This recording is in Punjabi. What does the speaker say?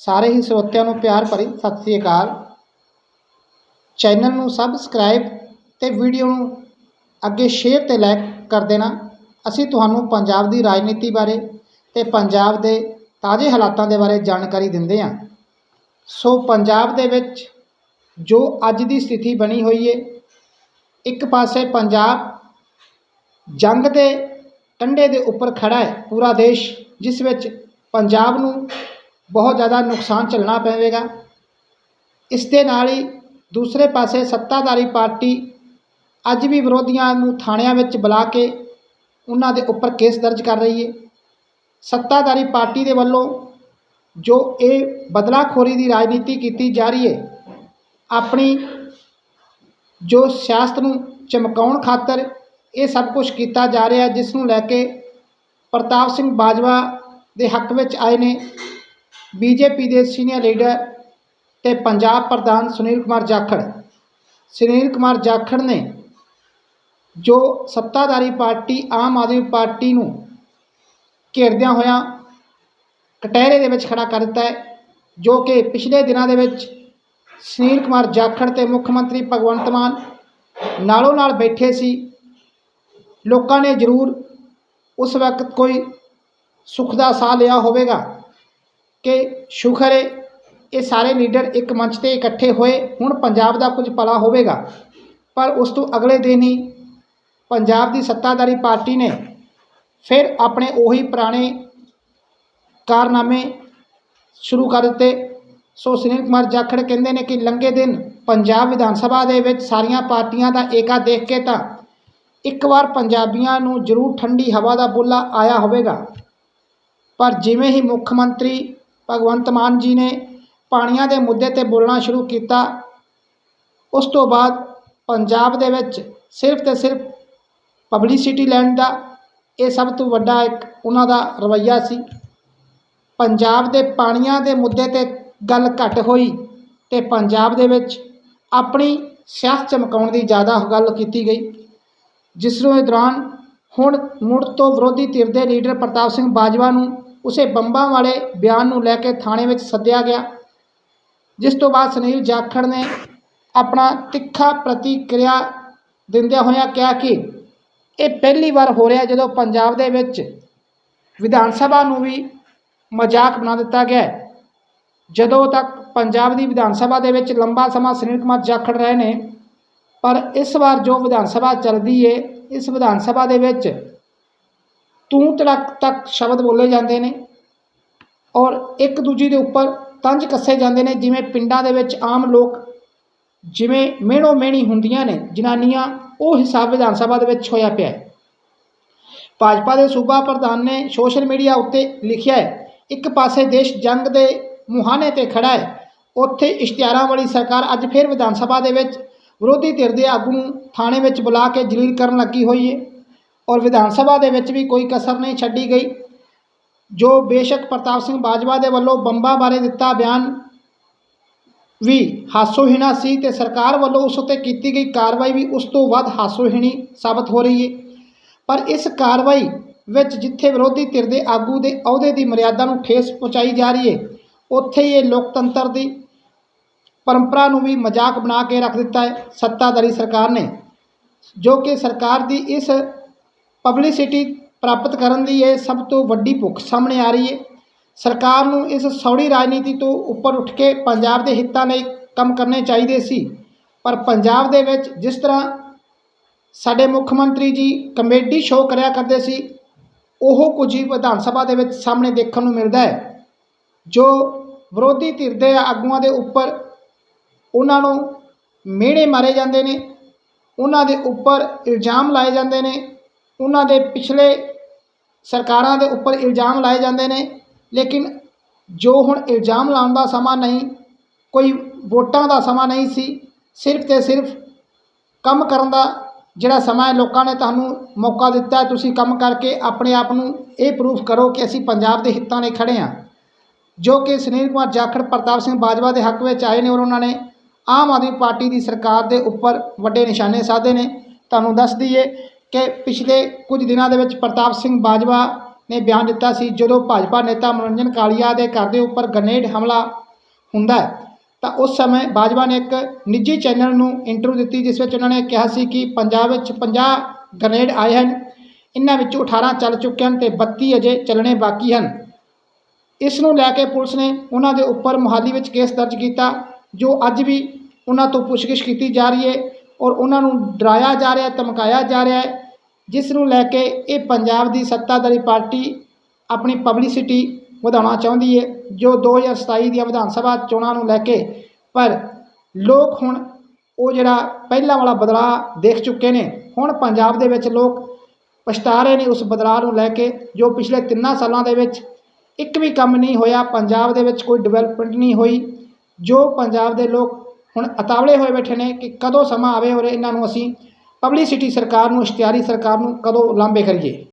ਸਾਰੇ ਹੀ ਸਰੋਤਿਆਂ ਨੂੰ ਪਿਆਰ ਭਰੀ ਸਤਿ ਸ੍ਰੀ ਅਕਾਲ। ਚੈਨਲ ਨੂੰ ਸਬਸਕ੍ਰਾਈਬ ਤੇ ਵੀਡੀਓ ਨੂੰ ਅੱਗੇ ਸ਼ੇਅਰ ਤੇ ਲਾਈਕ ਕਰ ਦੇਣਾ। ਅਸੀਂ ਤੁਹਾਨੂੰ ਪੰਜਾਬ ਦੀ ਰਾਜਨੀਤੀ ਬਾਰੇ ਤੇ ਪੰਜਾਬ ਦੇ ਤਾਜ਼ੇ ਹਾਲਾਤਾਂ ਦੇ ਬਾਰੇ ਜਾਣਕਾਰੀ ਦਿੰਦੇ ਹਾਂ। ਸੋ ਪੰਜਾਬ ਦੇ ਵਿੱਚ ਜੋ ਅੱਜ ਦੀ ਸਥਿਤੀ ਬਣੀ ਹੋਈ ਹੈ, ਇੱਕ ਪਾਸੇ ਪੰਜਾਬ ਜੰਗ ਦੇ ਕੰਢੇ ਦੇ ਉੱਪਰ ਖੜਾ ਹੈ ਪੂਰਾ ਦੇਸ਼, ਜਿਸ ਵਿੱਚ ਪੰਜਾਬ ਨੂੰ ਬਹੁਤ ਜ਼ਿਆਦਾ ਨੁਕਸਾਨ ਝੱਲਣਾ ਪਵੇਗਾ। ਇਸ ਦੇ ਨਾਲ ਹੀ ਦੂਸਰੇ ਪਾਸੇ ਸੱਤਾਧਾਰੀ ਪਾਰਟੀ ਅੱਜ ਵੀ ਵਿਰੋਧੀਆਂ ਨੂੰ ਥਾਣਿਆਂ ਵਿੱਚ ਬੁਲਾ ਕੇ ਉਹਨਾਂ ਦੇ ਉੱਪਰ ਕੇਸ ਦਰਜ ਕਰ ਰਹੀ ਹੈ। ਸੱਤਾਧਾਰੀ ਪਾਰਟੀ ਦੇ ਵੱਲੋਂ ਜੋ ਇਹ ਬਦਲਾਖੋਰੀ ਦੀ ਰਾਜਨੀਤੀ ਕੀਤੀ ਜਾ ਰਹੀ ਹੈ, ਆਪਣੀ ਜੋ ਸਿਆਸਤ ਨੂੰ ਚਮਕਾਉਣ ਖਾਤਰ ਇਹ ਸਭ ਕੁਝ ਕੀਤਾ ਜਾ ਰਿਹਾ, ਜਿਸ ਨੂੰ ਲੈ ਕੇ ਪ੍ਰਤਾਪ ਸਿੰਘ ਬਾਜਵਾ ਦੇ ਹੱਕ ਵਿੱਚ ਆਏ ਨੇ। ਬੀਜੇਪੀ ਦੇ ਸੀਨੀਅਰ ਲੀਡਰ ਤੇ ਪੰਜਾਬ ਪ੍ਰਧਾਨ ਸੁਨੀਲ ਕੁਮਾਰ ਜਾਖੜ। ਸੁਨੀਲ ਕੁਮਾਰ ਜਾਖੜ ਨੇ ਜੋ ਸੱਤਾਧਾਰੀ ਪਾਰਟੀ, ਆਮ ਆਦਮੀ ਪਾਰਟੀ ਨੂੰ ਘੇਰਦਿਆਂ ਹੋਇਆਂ ਕਟਹਿਰੇ ਦੇ ਵਿੱਚ ਖੜਾ ਕਰ ਦਿੱਤਾ ਹੈ, ਜੋ ਕਿ ਪਿਛਲੇ ਦਿਨਾਂ ਦੇ ਵਿੱਚ ਸੁਨੀਲ ਕੁਮਾਰ ਜਾਖੜ ਤੇ ਮੁੱਖ ਮੰਤਰੀ ਭਗਵੰਤ ਮਾਨ ਨਾਲੋਂ ਨਾਲ ਬੈਠੇ ਸੀ। ਲੋਕਾਂ ਨੇ ਜ਼ਰੂਰ ਉਸ ਵਕਤ ਕੋਈ ਸੁੱਖ ਦਾ ਸਾਹ ਲਿਆ ਹੋਵੇਗਾ। ਕਿ ਸ਼ੁਕਰ ਹੈ, ਇਹ ਸਾਰੇ ਲੀਡਰ ਇੱਕ ਮੰਚ ਤੇ ਇਕੱਠੇ ਹੋਏ, ਹੁਣ ਪੰਜਾਬ ਦਾ ਕੁਝ ਭਲਾ ਹੋਵੇਗਾ। ਪਰ ਉਸ ਤੋਂ ਅਗਲੇ ਦਿਨ ਹੀ ਪੰਜਾਬ ਦੀ ਸੱਤਾਧਾਰੀ ਪਾਰਟੀ ਨੇ ਫਿਰ ਆਪਣੇ ਉਹੀ ਪੁਰਾਣੇ ਕਾਰਨਾਮੇ ਸ਼ੁਰੂ ਕਰ ਦਿੱਤੇ। ਸੋ ਸੁਨੀਲ ਕੁਮਾਰ ਜਾਖੜ ਕਹਿੰਦੇ ਨੇ ਕਿ ਲੰਘੇ ਦਿਨ ਪੰਜਾਬ ਵਿਧਾਨ ਸਭਾ ਦੇ ਵਿੱਚ ਸਾਰੀਆਂ ਪਾਰਟੀਆਂ ਦਾ ਏਕਾ ਦੇਖ ਕੇ ਤਾਂ ਇੱਕ ਵਾਰ ਪੰਜਾਬੀਆਂ ਨੂੰ ਜ਼ਰੂਰ ਠੰਡੀ ਹਵਾ ਦਾ ਬੁੱਲਾ ਆਇਆ ਹੋਵੇਗਾ। ਪਰ ਜਿਵੇਂ ਹੀ ਮੁੱਖ ਮੰਤਰੀ ਭਗਵੰਤ ਮਾਨ ਜੀ ਨੇ ਪਾਣੀਆਂ ਦੇ ਮੁੱਦੇ ਤੇ ਬੋਲਣਾ ਸ਼ੁਰੂ ਕੀਤਾ। ਉਸ ਤੋਂ ਬਾਅਦ ਪੰਜਾਬ ਦੇ ਵਿੱਚ ਸਿਰਫ ਤੇ ਸਿਰਫ ਪਬਲਿਸਿਟੀ ਲੈਣ ਦਾ ਇਹ ਸਭ ਤੋਂ ਵੱਡਾ ਇੱਕ ਉਹਨਾਂ ਦਾ ਰਵੱਈਆ ਸੀ। ਪੰਜਾਬ ਦੇ ਪਾਣੀਆਂ ਦੇ ਮੁੱਦੇ ਤੇ ਗੱਲ ਘੱਟ ਹੋਈ ਤੇ ਪੰਜਾਬ ਦੇ ਵਿੱਚ ਆਪਣੀ ਸਿਆਸਤ ਚਮਕਾਉਣ ਦੀ ਜ਼ਿਆਦਾ ਗੱਲ ਕੀਤੀ ਗਈ। ਜਿਸ ਨੂੰ ਦੌਰਾਨ ਹੁਣ ਮੁੜ ਤੋਂ ਵਿਰੋਧੀ ਧਿਰ ਦੇ ਲੀਡਰ ਪ੍ਰਤਾਪ ਸਿੰਘ ਬਾਜਵਾ ਨੂੰ ਉਸੇ ਬੰਬਾਂ ਵਾਲੇ ਬਿਆਨ ਨੂੰ ਲੈ ਕੇ ਥਾਣੇ ਵਿੱਚ ਸੱਦਿਆ ਗਿਆ, ਜਿਸ ਤੋਂ ਬਾਅਦ ਸੁਨੀਲ ਜਾਖੜ ਨੇ ਆਪਣਾ ਤਿੱਖਾ ਪ੍ਰਤੀਕਿਰਿਆ ਦਿੰਦਿਆਂ ਹੋਇਆਂ ਕਿਹਾ ਕਿ ਇਹ ਪਹਿਲੀ ਵਾਰ ਹੋ ਰਿਹਾ ਜਦੋਂ ਪੰਜਾਬ ਦੇ ਵਿੱਚ ਵਿਧਾਨ ਸਭਾ ਨੂੰ ਵੀ ਮਜ਼ਾਕ ਬਣਾ ਦਿੱਤਾ ਗਿਆ ਜਦੋਂ ਤੱਕ ਪੰਜਾਬ ਦੀ ਵਿਧਾਨ ਸਭਾ ਦੇ ਵਿੱਚ ਲੰਬਾ ਸਮਾਂ ਸੁਨੀਲ ਕੁਮਾਰ ਜਾਖੜ ਰਹੇ ਨੇ, ਪਰ ਇਸ ਵਾਰ ਜੋ ਵਿਧਾਨ ਸਭਾ ਚੱਲਦੀ ਏ, ਇਸ ਵਿਧਾਨ ਸਭਾ ਦੇ ਵਿੱਚ ਤੂੰ ਤੜਕ ਤੱਕ ਸ਼ਬਦ ਬੋਲੇ ਜਾਂਦੇ ਨੇ ਔਰ ਇੱਕ ਦੂਜੀ ਦੇ ਉੱਪਰ ਤੰਜ ਕੱਸੇ ਜਾਂਦੇ ਨੇ, ਜਿਵੇਂ ਪਿੰਡਾਂ ਦੇ ਵਿੱਚ ਆਮ ਲੋਕ ਜਿਵੇਂ ਮਿਹਣੋ ਮਿਹਣੀ ਹੁੰਦੀਆਂ ਨੇ, ਜਨਾਨੀਆਂ ਉਹ ਹਿਸਾਬ ਵਿਧਾਨ ਸਭਾ ਦੇ ਵਿੱਚ ਹੋਇਆ ਪਿਆ ਹੈ। ਭਾਜਪਾ ਦੇ ਸੂਬਾ ਪ੍ਰਧਾਨ ਨੇ ਸੋਸ਼ਲ ਮੀਡੀਆ ਉੱਤੇ ਲਿਖਿਆ ਹੈ, ਇੱਕ ਪਾਸੇ ਦੇਸ਼ ਜੰਗ ਦੇ ਮੁਹਾਨੇ ਤੇ ਖੜਾ ਹੈ, ਉੱਥੇ ਇਸ਼ਤਿਹਾਰਾਂ ਵਾਲੀ ਸਰਕਾਰ ਅੱਜ ਫਿਰ ਵਿਧਾਨ ਸਭਾ ਦੇ ਵਿੱਚ ਵਿਰੋਧੀ ਧਿਰ ਦੇ ਆਗੂ ਨੂੰ ਥਾਣੇ ਵਿੱਚ ਬੁਲਾ ਕੇ ਜਲੀਲ ਕਰਨ ਲੱਗੀ ਹੋਈ ਹੈ। ਔਰ ਵਿਧਾਨ ਸਭਾ ਦੇ ਵਿੱਚ ਵੀ ਕੋਈ ਕਸਰ ਨਹੀਂ ਛੱਡੀ ਗਈ। ਜੋ ਬੇਸ਼ੱਕ ਪ੍ਰਤਾਪ ਸਿੰਘ ਬਾਜਵਾ ਦੇ ਵੱਲੋਂ ਬੰਬਾਂ ਬਾਰੇ ਦਿੱਤਾ ਬਿਆਨ ਵੀ ਹਾਸੋਹੀਣਾ ਸੀ ਤੇ ਸਰਕਾਰ ਵੱਲੋਂ ਉਸ ਉੱਤੇ ਕੀਤੀ ਗਈ ਕਾਰਵਾਈ ਵੀ ਉਸ ਤੋਂ ਵੱਧ ਹਾਸੋਹੀਣੀ ਸਾਬਤ ਹੋ ਰਹੀ ਹੈ ਪਰ ਇਸ ਕਾਰਵਾਈ ਵਿੱਚ ਜਿੱਥੇ ਵਿਰੋਧੀ ਧਿਰ ਦੇ ਆਗੂ ਦੇ ਅਹੁਦੇ ਦੀ ਮਰਿਆਦਾ ਨੂੰ ਠੇਸ ਪਹੁੰਚਾਈ ਜਾ ਰਹੀ ਹੈ ਉੱਥੇ ਹੀ ਇਹ ਲੋਕਤੰਤਰ ਦੀ ਪਰੰਪਰਾ ਨੂੰ ਵੀ ਮਜ਼ਾਕ ਬਣਾ ਕੇ ਰੱਖ ਦਿੱਤਾ ਹੈ। ਸੱਤਾਧਾਰੀ ਸਰਕਾਰ ਨੇ ਜੋ ਕਿ ਸਰਕਾਰ ਦੀ ਇਸ ਪਬਲਿਸਿਟੀ ਪ੍ਰਾਪਤ ਕਰਨ ਦੀ ਇਹ ਸਭ ਤੋਂ ਵੱਡੀ ਭੁੱਖ ਸਾਹਮਣੇ ਆ ਰਹੀ ਹੈ। ਸਰਕਾਰ ਨੂੰ ਇਸ ਸੌੜੀ ਰਾਜਨੀਤੀ ਤੋਂ ਉੱਪਰ ਉੱਠ ਕੇ ਪੰਜਾਬ ਦੇ ਹਿੱਤਾਂ ਲਈ ਕੰਮ ਕਰਨੇ ਚਾਹੀਦੇ ਸੀ। ਪਰ ਪੰਜਾਬ ਦੇ ਵਿੱਚ ਜਿਸ ਤਰ੍ਹਾਂ ਸਾਡੇ ਮੁੱਖ ਮੰਤਰੀ ਜੀ ਕਮੇਡੀ ਸ਼ੋਅ ਕਰਿਆ ਕਰਦੇ ਸੀ, ਉਹ ਕੁਝ ਹੀ ਵਿਧਾਨ ਸਭਾ ਦੇ ਵਿੱਚ ਸਾਹਮਣੇ ਦੇਖਣ ਨੂੰ ਮਿਲਦਾ ਹੈ, ਜੋ ਵਿਰੋਧੀ ਧਿਰ ਦੇ ਆਗੂਆਂ ਦੇ ਉੱਪਰ ਉਹਨਾਂ ਨੂੰ ਮਿਹਣੇ ਮਾਰੇ ਜਾਂਦੇ ਨੇ, ਉਹਨਾਂ ਦੇ ਉੱਪਰ ਇਲਜ਼ਾਮ ਲਾਏ ਜਾਂਦੇ ਨੇ ਉਹਨਾਂ ਦੇ ਪਿਛਲੇ ਸਰਕਾਰਾਂ ਦੇ ਉੱਪਰ ਇਲਜ਼ਾਮ ਲਾਏ ਜਾਂਦੇ ਨੇ, ਲੇਕਿਨ ਜੋ ਹੁਣ ਇਲਜ਼ਾਮ ਲਾਉਣ ਦਾ ਸਮਾਂ ਨਹੀਂ, ਕੋਈ ਵੋਟਾਂ ਦਾ ਸਮਾਂ ਨਹੀਂ ਸੀ, ਸਿਰਫ ਤੇ ਸਿਰਫ ਕੰਮ ਕਰਨ ਦਾ ਜਿਹੜਾ ਸਮਾਂ ਹੈ, ਲੋਕਾਂ ਨੇ ਤੁਹਾਨੂੰ ਮੌਕਾ ਦਿੱਤਾ ਤੁਸੀਂ ਕੰਮ ਕਰਕੇ ਆਪਣੇ ਆਪ ਨੂੰ ਇਹ ਪ੍ਰੂਫ ਕਰੋ ਕਿ ਅਸੀਂ ਪੰਜਾਬ ਦੇ ਹਿੱਤਾਂ ਲਈ ਖੜੇ ਹਾਂ। ਜੋ ਕਿ ਸੁਨੀਲ ਕੁਮਾਰ ਜਾਖੜ, ਪ੍ਰਤਾਪ ਸਿੰਘ ਬਾਜਵਾ ਦੇ ਹੱਕ ਵਿੱਚ ਆਏ ਨੇ ਔਰ ਉਹਨਾਂ ਨੇ ਆਮ ਆਦਮੀ ਪਾਰਟੀ ਦੀ ਸਰਕਾਰ ਦੇ ਉੱਪਰ ਵੱਡੇ ਨਿਸ਼ਾਨੇ ਸਾਧੇ ਨੇ। ਤੁਹਾਨੂੰ ਦੱਸ ਦਈਏ ਕਿ ਪਿਛਲੇ ਕੁਝ ਦਿਨਾਂ ਦੇ ਵਿੱਚ ਪ੍ਰਤਾਪ ਸਿੰਘ ਬਾਜਵਾ ਨੇ ਬਿਆਨ ਦਿੱਤਾ ਸੀ, ਜਦੋਂ ਭਾਜਪਾ ਨੇਤਾ ਮਨੋਰੰਜਨ ਕਾਲੀਆ ਦੇ ਘਰ ਦੇ ਉੱਪਰ ਗ੍ਰਨੇਡ ਹਮਲਾ ਹੁੰਦਾ ਤਾਂ ਉਸ ਸਮੇਂ ਬਾਜਵਾ ਨੇ ਇੱਕ ਨਿੱਜੀ ਚੈਨਲ ਨੂੰ ਇੰਟਰਵਿਊ ਦਿੱਤੀ, ਜਿਸ ਵਿੱਚ ਉਹਨਾਂ ਨੇ ਕਿਹਾ ਸੀ ਕਿ ਪੰਜਾਬ ਵਿੱਚ 50 ਗ੍ਰਨੇਡ ਆਏ ਹਨ, ਇਹਨਾਂ ਵਿੱਚੋਂ 18 ਚੱਲ ਚੁੱਕੇ ਹਨ ਤੇ 32 ਅਜੇ ਚੱਲਣੇ ਬਾਕੀ ਹਨ। ਇਸ ਨੂੰ ਲੈ ਕੇ ਪੁਲਿਸ ਨੇ ਉਹਨਾਂ ਦੇ ਉੱਪਰ ਮੁਹਾਲੀ ਵਿੱਚ ਕੇਸ ਦਰਜ ਕੀਤਾ, ਜੋ ਅੱਜ ਵੀ ਉਹਨਾਂ ਤੋਂ ਪੁੱਛਗਿੱਛ ਕੀਤੀ ਜਾ ਰਹੀ ਹੈ। ਔਰ ਉਹਨਾਂ ਨੂੰ ਡਰਾਇਆ ਜਾ ਰਿਹਾ ਧਮਕਾਇਆ ਜਾ ਰਿਹਾ ਹੈ, ਜਿਸ ਨੂੰ ਲੈ ਕੇ ਇਹ ਪੰਜਾਬ ਦੀ ਸੱਤਾਧਾਰੀ ਪਾਰਟੀ ਆਪਣੀ ਪਬਲਿਸਿਟੀ ਵਧਾਉਣਾ ਚਾਹੁੰਦੀ ਹੈ, ਜੋ 2027 ਦੀਆਂ ਵਿਧਾਨ ਸਭਾ ਚੋਣਾਂ ਨੂੰ ਲੈ ਕੇ, ਪਰ ਲੋਕ ਹੁਣ ਉਹ ਜਿਹੜਾ ਪਹਿਲਾਂ ਵਾਲਾ ਬਦਲਾਅ ਦੇਖ ਚੁੱਕੇ ਨੇ, ਹੁਣ ਪੰਜਾਬ ਦੇ ਵਿੱਚ ਲੋਕ ਪਛਤਾ ਰਹੇ ਨੇ ਉਸ ਬਦਲਾਅ ਨੂੰ ਲੈ ਕੇ, ਜੋ ਪਿਛਲੇ ਤਿੰਨਾਂ ਸਾਲਾਂ ਦੇ ਵਿੱਚ ਇੱਕ ਵੀ ਕੰਮ ਨਹੀਂ ਹੋਇਆ, ਪੰਜਾਬ ਦੇ ਵਿੱਚ ਕੋਈ ਡਿਵੈਲਪਮੈਂਟ ਨਹੀਂ ਹੋਈ, ਜੋ ਪੰਜਾਬ ਦੇ ਲੋਕ ਹੁਣ ਅਤਾਵਲੇ ਹੋਏ ਬੈਠੇ ਨੇ ਕਿ ਕਦੋਂ ਸਮਾਂ ਆਵੇ ਔਰ ਇਹਨਾਂ ਨੂੰ ਅਸੀਂ ਪਬਲਿਸਿਟੀ ਸਰਕਾਰ ਨੂੰ, ਇਸ਼ਤਿਹਾਰੀ ਸਰਕਾਰ ਨੂੰ ਕਦੋਂ ਲਾਂਭੇ ਕਰੀਏ।